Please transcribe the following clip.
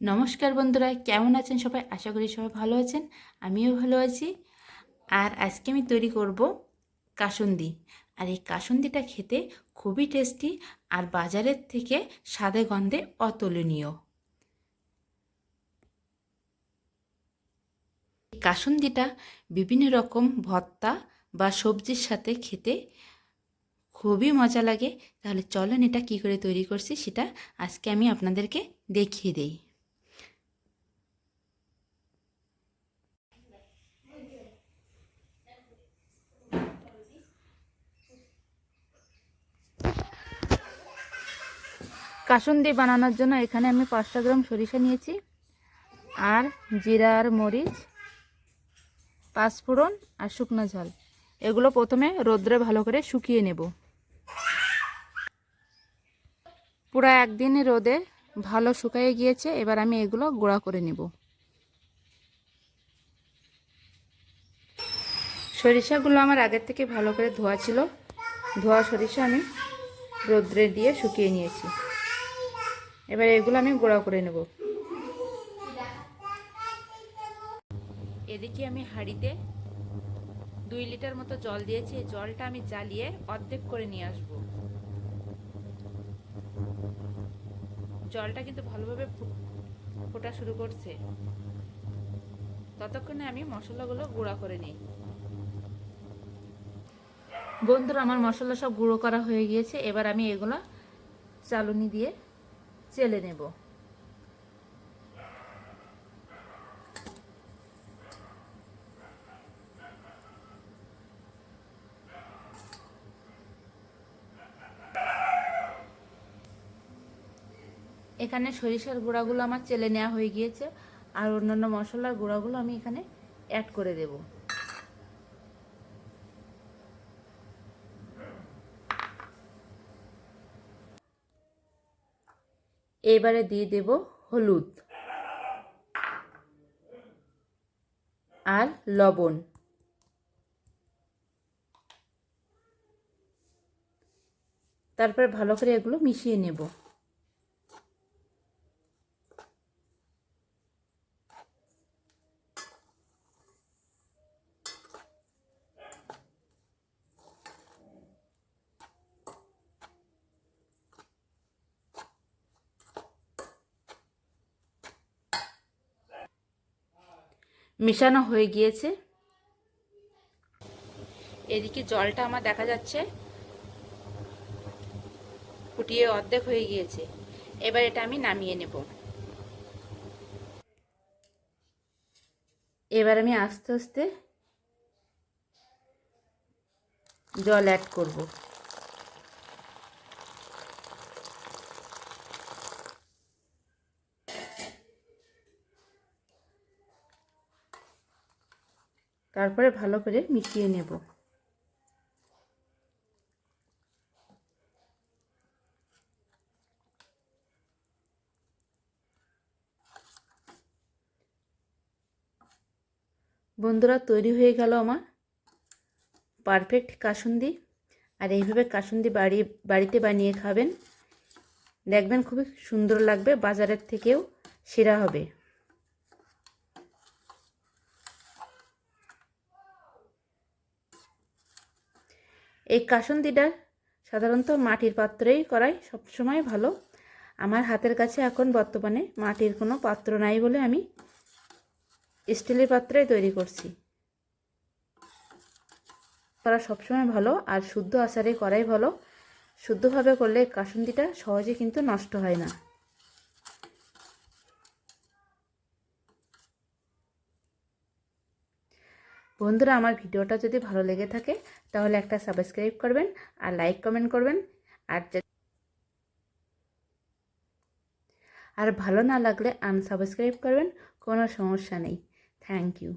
নমস্কার বন্ধুরা, কেমন আছেন সবাই? আশা করি সবাই ভালো আছেন, আমিও ভালো আছি। আর আজকে আমি তৈরি করব কাসুন্দি। আর এই কাসুন্দিটা খেতে খুবই টেস্টি আর বাজারের থেকে স্বাদে গন্ধে অতুলনীয়। কাসুন্দিটা বিভিন্ন রকম ভর্তা বা সবজির সাথে খেতে খুবই মজা লাগে। তাহলে চলেন এটা কী করে তৈরি করছি সেটা আজকে আমি আপনাদেরকে দেখিয়ে দেই। কাসুন্দি বানানোর জন্য এখানে আমি পাঁচশো গ্রাম সরিষা নিয়েছি। আর জিরা আর মরিচ, পাঁচফোড়ন আর শুকনো ঝাল। এগুলো প্রথমে রোদ্রে ভালো করে শুকিয়ে নেব। পুরো একদিন রোদে ভালো শুকিয়ে গিয়েছে, এবার আমি এগুলো গুঁড়া করে নেব। সরিষাগুলো আমার আগের থেকে ভালো করে ধোয়া ছিল। ধোয়া সরিষা আমি রোদ্রে দিয়ে শুকিয়ে নিয়েছি। এবার এগুলো আমি গুঁড়া করে নেব। এদিকে আমি হাঁড়িতে দুই লিটার মতো জল দিয়েছি। এই জলটা আমি জ্বালিয়ে অর্ধেক করে নিয়ে আসব। জলটা কিন্তু ভালোভাবে ফোটা শুরু করছে। ততক্ষণে আমি মশলাগুলো গুঁড়া করে নিই। বন্ধুরা আমার মশলা সব গুঁড়ো করা হয়ে গিয়েছে। এবার আমি এগুলো চালুনি দিয়ে চেলে নেব। এখানে সরিষার গুঁড়াগুলো আমার চেলে নেওয়া হয়ে গিয়েছে, আর অন্যান্য মশলার গুঁড়াগুলো আমি এখানে অ্যাড করে দেব। এবারে দিয়ে দেব হলুদ আর লবণ। তারপরে ভালো করে এগুলো মিশিয়ে নেব। মেশানো হয়ে গিয়েছে। এদিকে জলটা আমার দেখা যাচ্ছে। ফুটিয়ে অর্ধেক হয়ে গিয়েছে। এবার এটা আমি নামিয়ে নেব। এবার আমি আস্তে আস্তে জল অ্যাড করব। তারপরে ভালো করে মিশিয়ে নেব। বন্ধুরা, তৈরি হয়ে গেল আমার পারফেক্ট কাসুন্দি। আর এইভাবে কাসুন্দি বাড়ি, বাড়িতে বানিয়ে খাবেন। দেখবেন খুবই সুন্দর লাগবে, বাজারের থেকেও সেরা হবে। এই কাসুন্দিটা সাধারণত মাটির পাত্রেই করাই সবসময় ভালো। আমার হাতের কাছে এখন বর্তমানে মাটির কোনো পাত্র নাই বলে আমি স্টিলের পাত্রেই তৈরি করছি। করা সবসময় ভালো আর শুদ্ধ আচারে করাই ভালো। শুদ্ধভাবে করলে কাসুন্দিটা সহজে কিন্তু নষ্ট হয় না। বন্ধুরা, আমার ভিডিওটা যদি ভালো লেগে থাকে, তাহলে একটা সাবস্ক্রাইব করবেন আর লাইক কমেন্ট করবেন। আর আর ভালো না লাগলে আনসাবস্ক্রাইব করবেন, কোনো সমস্যা নেই। Thank you